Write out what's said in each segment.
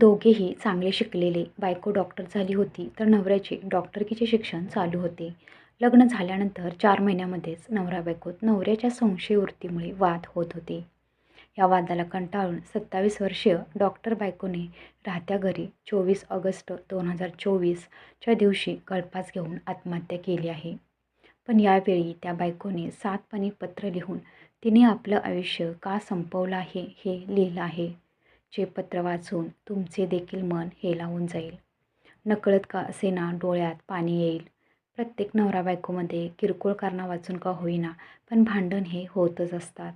दोघेही चांगले शिकलेले बायको डॉक्टर झाली होती तर नवऱ्याचे डॉक्टरकीचे शिक्षण चालू होते. लग्न झाल्यानंतर चार महिन्यामध्येच नवरा बायकोत नवऱ्याच्या संशयवृत्तीमुळे वाद होत होते. या वादाला कंटाळून सत्तावीस वर्षीय डॉक्टर बायकोने राहत्या घरी चोवीस ऑगस्ट दोन हजार चोवीसच्या दिवशी गळपास घेऊन आत्महत्या केली आहे. पण यावेळी त्या बायकोने सातपणी पत्र लिहून तिने आपलं आयुष्य का संपवलं आहे हे लिहिलं आहे. चे पत्र वाचून तुमचे देखील मन हेलावून जाईल. नकळत का असेना डोळ्यात पाणी येईल? प्रत्येक नवरा बायकोमध्ये किरकोळ कारणा वाचून का होईना पण भांडण हे होतच असतात.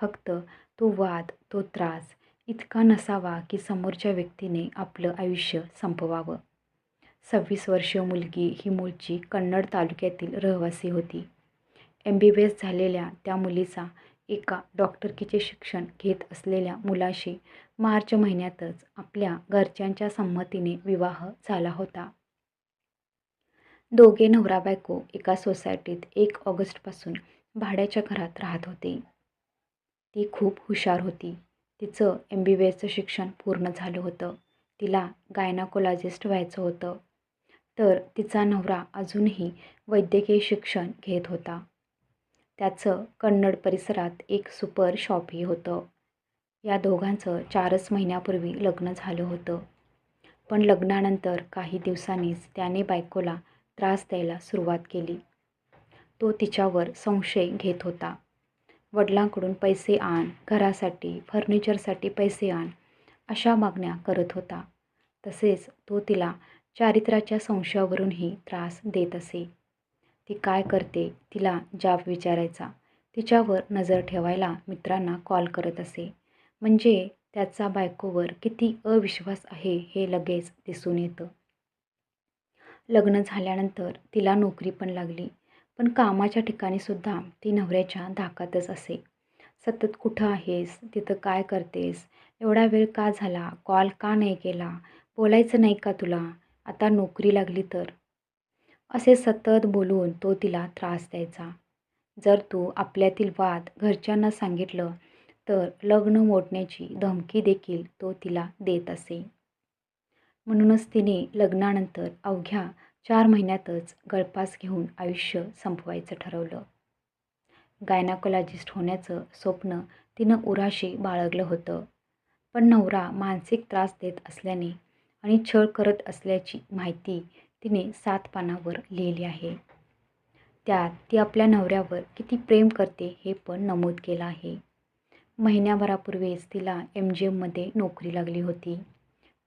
फक्त तो वाद तो त्रास इतका नसावा की समोरच्या व्यक्तीने आपलं आयुष्य संपवावं. सव्वीस वर्षीय मुलगी ही मूळची कन्नड तालुक्यातील रहिवासी होती. एम बी बी एस झालेल्या त्या मुलीचा एका डॉक्टरकीचे शिक्षण घेत असलेल्या मुलाशी मार्च महिन्यातच आपल्या घरच्यांच्या संमतीने विवाह झाला होता. दोघे नवरा बायको एका सोसायटीत एक ऑगस्टपासून भाड्याच्या घरात राहत होते. ती खूप हुशार होती. तिचं एम बी बी एसचं शिक्षण पूर्ण झालं होतं. तिला गायनाकोलॉजिस्ट व्हायचं होतं. तर तिचा नवरा अजूनही वैद्यकीय शिक्षण घेत होता. त्याचं कन्नड परिसरात एक सुपर शॉपही होतं. या दोघांचं चारच महिन्यापूर्वी लग्न झालं होतं. पण लग्नानंतर काही दिवसांनीच त्याने बायकोला त्रास द्यायला सुरुवात केली. तो तिच्यावर संशय घेत होता. वडिलांकडून पैसे आण घरासाठी फर्निचरसाठी पैसे आण अशा मागण्या करत होता. तसेच तो तिला चारित्र्याच्या संशयावरूनही त्रास देत असे. ती काय करते तिला जाब विचारायचा. तिच्यावर नजर ठेवायला मित्रांना कॉल करत असे. म्हणजे त्याचा बायकोवर किती अविश्वास आहे हे लगेच दिसून येतं. लग्न झाल्यानंतर तिला नोकरी पण लागली. पण कामाच्या ठिकाणीसुद्धा ती नवऱ्याच्या धाकातच असे. सतत कुठं आहेस? तिथं काय करतेस? एवढा वेळ का झाला? कॉल का नाही केला? बोलायचं नाही का तुला? आता नोकरी लागली तर? असे सतत बोलून तो तिला त्रास द्यायचा. जर तू आपल्यातील वाद घरच्यांना सांगितलं तर लग्न मोडण्याची धमकी देखील तो तिला देत असे. म्हणूनच तिने लग्नानंतर अवघ्या चार महिन्यातच गळपास घेऊन आयुष्य संपवायचं ठरवलं. गायनाकोलॉजिस्ट होण्याचं स्वप्न तिनं उराशी बाळगलं होतं. पण नवरा मानसिक त्रास देत असल्याने आणि छळ करत असल्याची माहिती तिने सात पानावर लिहिली आहे. त्यात ती आपल्या नवऱ्यावर किती प्रेम करते हे पण नमूद केलं आहे. महिन्याभरापूर्वीच तिला एम जी एममध्ये नोकरी लागली होती.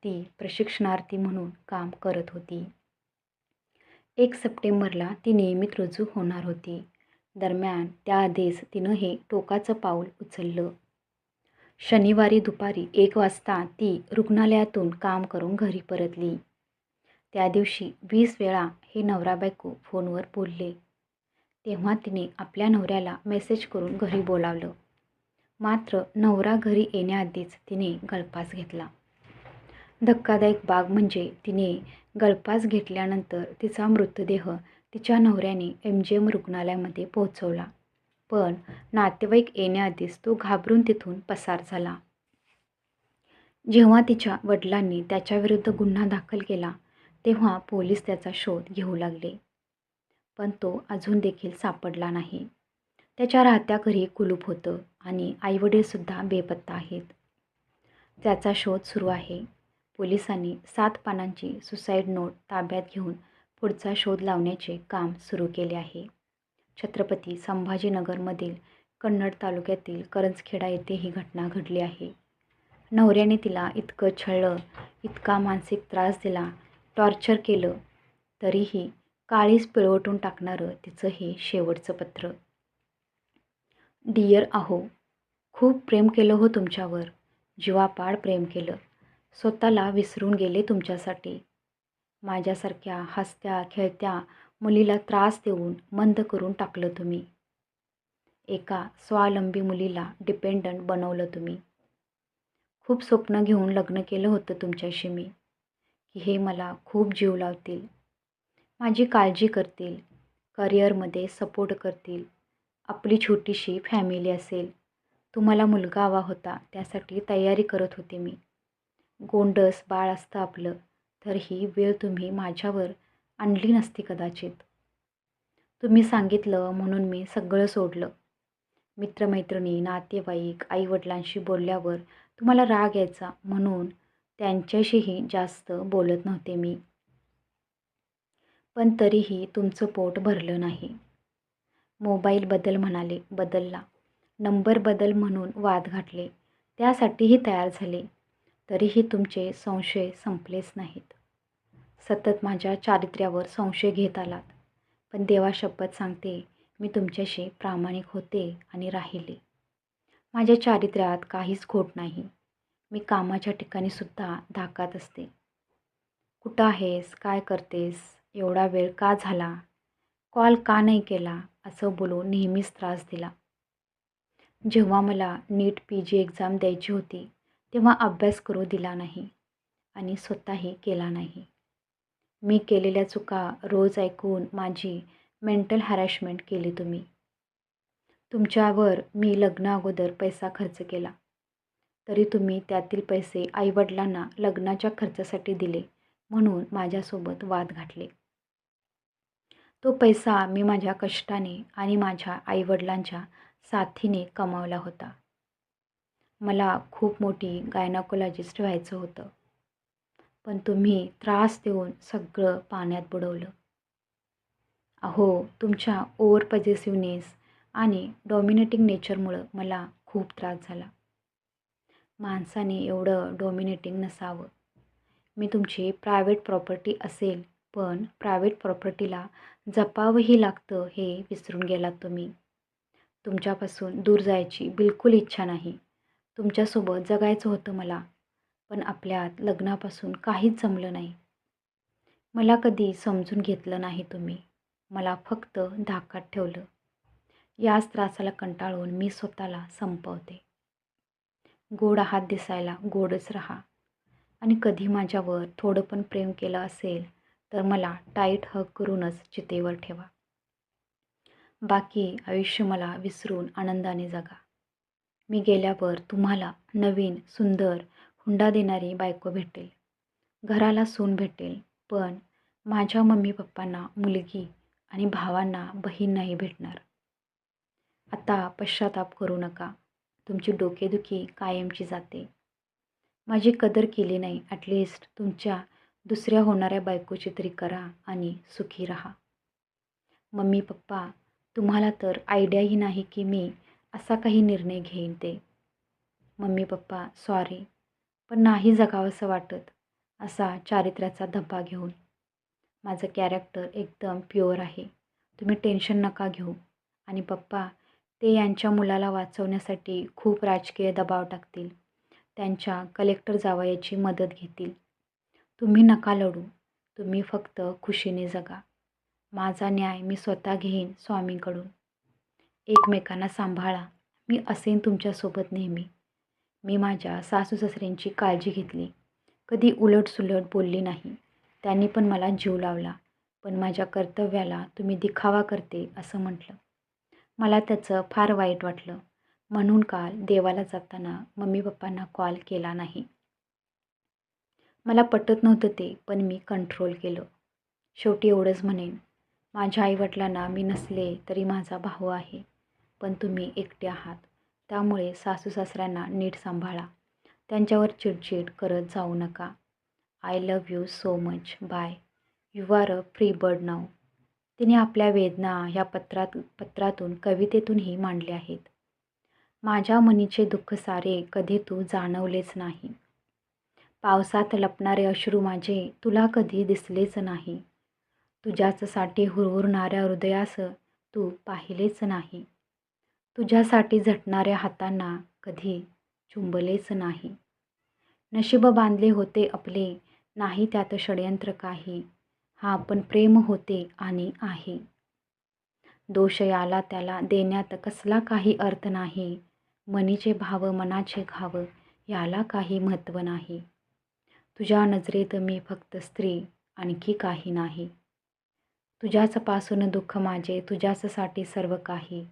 ती प्रशिक्षणार्थी म्हणून काम करत होती. एक सप्टेंबरला ती नियमित रुजू होणार होती. दरम्यान त्याआधीच तिनं हे टोकाचं पाऊल उचललं. शनिवारी दुपारी एक वाजता ती रुग्णालयातून काम करून घरी परतली. त्या दिवशी वीस वेळा हे नवरा बायको फोनवर बोलले. तेव्हा तिने आपल्या नवऱ्याला मेसेज करून घरी बोलावलं. मात्र नवरा घरी येण्याआधीच तिने गळपास घेतला. धक्कादायक बाग म्हणजे तिने गळपास घेतल्यानंतर तिचा मृतदेह तिच्या नवऱ्याने एम जी एम रुग्णालयामध्ये पोहोचवला. पण नातेवाईक येण्याआधीच तो घाबरून तिथून पसार झाला. जेव्हा तिच्या वडिलांनी त्याच्याविरुद्ध गुन्हा दाखल केला तेव्हा पोलीस त्याचा शोध घेऊ लागले. पण तो अजून देखील सापडला नाही. त्याच्या राहत्या घरी कुलूप होतं आणि आईवडीलसुद्धा बेपत्ता आहेत. त्याचा शोध सुरू आहे. पोलिसांनी सात पानांची सुसाईड नोट ताब्यात घेऊन पुढचा शोध लावण्याचे काम सुरू केले आहे. छत्रपती संभाजीनगरमधील कन्नड तालुक्यातील करंजखेडा येथे ही घटना घडली आहे. नवऱ्याने तिला इतकं छळलं इतका मानसिक त्रास दिला टॉर्चर केलं तरीही काळीच पिळवटून टाकणारं तिचं हे शेवटचं पत्र. डियर आहो खूप प्रेम केलं हो तुमच्यावर जीवापाड प्रेम केलं. स्वतःला विसरून गेले तुमच्यासाठी. माझ्यासारख्या हसत्या खेळत्या मुलीला त्रास देऊन मंद करून टाकलं तुम्ही. एका स्वावलंबी मुलीला डिपेंडंट बनवलं तुम्ही. खूप स्वप्न घेऊन लग्न केलं होतं तुमच्याशी मी. की हे मला खूप जीव लावतील. माझी काळजी करतील. करिअरमध्ये सपोर्ट करतील. आपली छोटीशी फॅमिली असेल. तुम्हाला मुलगा हवा होता त्यासाठी तयारी करत होते मी. गोंडस बाळ असतं आपलं तर ही वेळ तुम्ही माझ्यावर आणली नसती कदाचित. तुम्ही सांगितलं म्हणून मी सगळं सोडलं. मित्रमैत्रिणी नातेवाईक आईवडिलांशी बोलल्यावर तुम्हाला राग यायचा म्हणून त्यांच्याशीही जास्त बोलत नव्हते मी. पण तरीही तुमचं पोट भरलं नाही. मोबाईल बदल म्हणाले बदलला. नंबर बदल म्हणून वाद घातले. त्यासाठीही तयार झाले. तरीही तुमचे संशय संपलेच नाहीत. सतत माझ्या चारित्र्यावर संशय घेत आलात. पण देवा शपथ सांगते मी तुमच्याशी प्रामाणिक होते आणि राहिले. माझ्या चारित्र्यात काहीच खोट नाही. मी कामाच्या ठिकाणीसुद्धा धाकात असते. कुठं आहेस? काय करतेस? एवढा वेळ का झाला? कॉल का नाही केला? असं बोलून नेहमीच त्रास दिला. जेव्हा मला नीट पी जी एक्झाम द्यायची होती तेव्हा अभ्यास करू दिला नाही आणि स्वतःही केला नाही. मी केलेल्या चुका रोज ऐकून माझी मेंटल हॅरॅशमेंट केली तुम्ही. तुमच्यावर मी लग्ना अगोदर पैसा खर्च केला. तरी तुम्ही त्यातील पैसे आईवडिलांना लग्नाच्या खर्चासाठी दिले म्हणून माझ्यासोबत वाद घातले. तो पैसा मी माझ्या कष्टाने आणि माझ्या आईवडिलांच्या साथीने कमावला होता. मला खूप मोठी गायनाकोलॉजिस्ट व्हायचं होतं. पण तुम्ही त्रास देऊन सगळं पाण्यात बुडवलं. अहो तुमच्या ओव्हर पजेसिव्हनेस आणि डॉमिनेटिंग नेचरमुळं मला खूप त्रास झाला. माणसाने एवढं डॉमिनेटिंग नसावं. मी तुमची प्रायव्हेट प्रॉपर्टी असेल पण प्रायव्हेट प्रॉपर्टीला जपावंही लागतं हे विसरून गेलात तुम्ही. तुमच्यापासून दूर जायची बिलकुल इच्छा नाही. तुमच्यासोबत जगायचं होतं मला पण आपल्यात लग्नापासून काहीच जमलं नाही. मला कधी समजून घेतलं नाही तुम्ही. मला फक्त धाकात ठेवलं. याच त्रासाला कंटाळून मी स्वतःला संपवते. गोड हात दिसायला गोडच राहा. आणि कधी माझ्यावर थोडं पण प्रेम केलं असेल तर मला टाईट हग करूनच चितेवर ठेवा. बाकी आयुष्य मला विसरून आनंदाने जगा. मी गेल्यावर तुम्हाला नवीन सुंदर हुंडा देणारी बायको भेटेल. घराला सून भेटेल पण माझ्या मम्मी पप्पांना मुलगी आणि भावांना बहीण नाही भेटणार. आता पश्चाताप करू नका. तुमची डोकेदुखी कायमची जाते. माझी कदर केली नाही. ॲटलिस्ट तुमच्या दुसऱ्या होणाऱ्या बायकोची तरी करा आणि सुखी राहा. मम्मी पप्पा तुम्हाला तर आयडियाही नाही की मी असा काही निर्णय घेईन ते. मम्मी पप्पा सॉरी पण नाही जगावंसं वाटत असा चारित्र्याचा धब्बा घेऊन. माझं कॅरेक्टर एकदम प्युअर आहे. तुम्ही टेन्शन नका घेऊ. आणि पप्पा ते यांच्या मुलाला वाचवण्यासाठी खूप राजकीय दबाव टाकतील. त्यांच्या कलेक्टर जावयाची मदत घेतील. तुम्ही नका लढू. तुम्ही फक्त खुशीने जगा. माझा न्याय मी स्वतः घेईन स्वामींकडून. एकमेकांना सांभाळा. मी असेन तुमच्यासोबत नेहमी. मी माझ्या सासू सासऱ्यांची काळजी घेतली. कधी उलटसुलट बोलली नाही. त्यांनी पण मला जीव लावला. पण माझ्या कर्तव्याला तुम्ही दिखावा करते असं म्हटलं. मला त्याचं फार वाईट वाटलं. म्हणून काल देवाला जाताना मम्मी पप्पांना कॉल केला नाही. मला पटत नव्हतं ते पण मी कंट्रोल केलं. शेवटी एवढंच म्हणेन. माझ्या आईवडिलांना मी नसले तरी माझा भाऊ आहे पण तुम्ही एकटे आहात. त्यामुळे सासू सासऱ्यांना नीट सांभाळा. त्यांच्यावर चिडचिड करत जाऊ नका. I love you so much bye you are a free bird नाव तिने आपल्या वेदना ह्या पत्रात पत्रातून कवितेतूनही मांडल्या आहेत. माझ्या मनीचे दुःख सारे कधी तू जाणवलेच नाही. पावसात लपणारे अश्रू माझे तुला कधी दिसलेच नाही. तुझ्याचसाठी हुरहुरणाऱ्या हृदयास तू पाहिलेच नाही. तुझ्यासाठी झटणाऱ्या हातांना कधी चुंबलेच नाही. नशीब बांधले होते आपले नाही त्यात षडयंत्र काही. हा पण प्रेम होते आणि आहे. दोष याला त्याला देण्यात कसला काही अर्थ नाही. मनीचे भाव मनाचे घाव याला काही महत्त्व नाही. तुझ्या नजरेत मी फक्त स्त्री आणखी काही नाही. तुझ्याच पासून दुःख माझे तुझ्याचसाठी सर्व काही.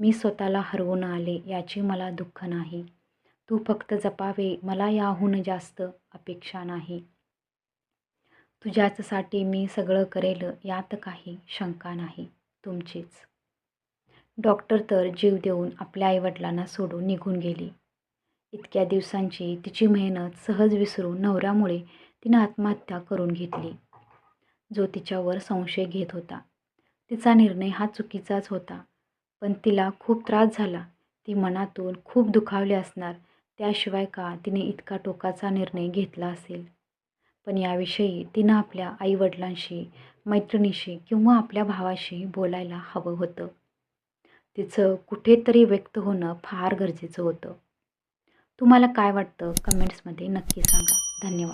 मी स्वतःला हरवून आले याची मला दुःख नाही. तू फक्त जपावे मला याहून जास्त अपेक्षा नाही. तुझ्याचसाठी मी सगळं करेल यात काही शंका नाही तुमचीच. डॉक्टर तर जीव देऊन आपल्या आईवडिलांना सोडून निघून गेली. इतक्या दिवसांची तिची मेहनत सहज विसरून नवऱ्यामुळे तिनं आत्महत्या करून घेतली. जो तिच्यावर संशय घेत होता. तिचा निर्णय हा चुकीचाच होता. पण तिला खूप त्रास झाला. ती मनातून खूप दुखावली असणार. त्याशिवाय का तिने इतका टोकाचा निर्णय घेतला असेल? पण याविषयी तिनं आपल्या आईवडिलांशी मैत्रिणीशी किंवा आपल्या भावाशी बोलायला हवं होतं. तिचं कुठेतरी व्यक्त होणं फार गरजेचं होतं. तुम्हाला काय वाटतं? कमेंट्समध्ये नक्की सांगा. धन्यवाद.